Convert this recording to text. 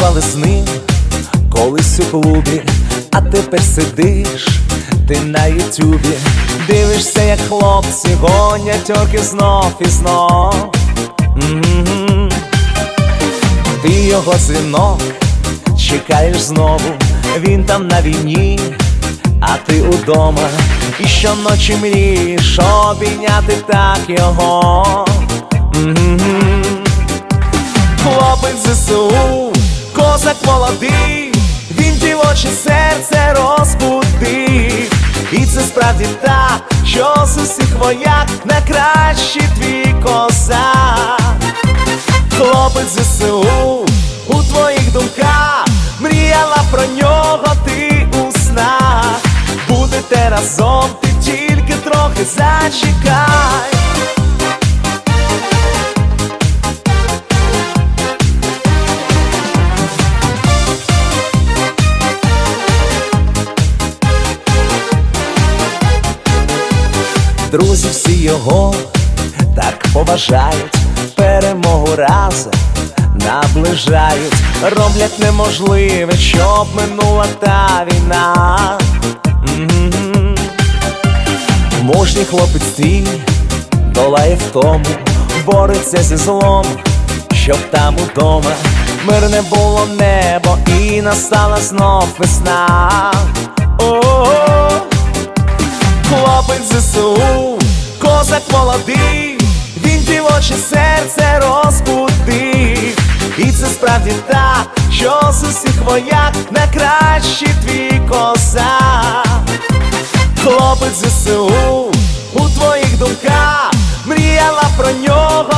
з ним колись у клубі, а тепер сидиш ти на ютюбі, дивишся, як хлопці гонять орки знов і знов. Ти його дзвінок чекаєш знову, він там на війні, а ти удома, і щоночі мрієш обійняти так його. Хлопець ЗСУ, козак молодий, він дівоче серце розбудив. І це справді так, що з усіх вояк найкращий твій козак. Хлопець ЗСУ, у твоїх думках мріяла про нього ти у снах. Будете разом, ти тільки трохи зачекай. Друзі всі його так поважають, перемогу разом наближають, роблять неможливе, щоб минула та війна. М-м-м. Мужній хлопець твій долає втому, бореться зі злом, щоб там удома мирне було небо і настала знов весна. О-о-о хлопець ЗСУ, козак молодий, він дівоче серце розбудив. І це справді так, що з усіх вояк найкращий твій козак Хлопець ЗСУ у твоїх думках мріяла про нього.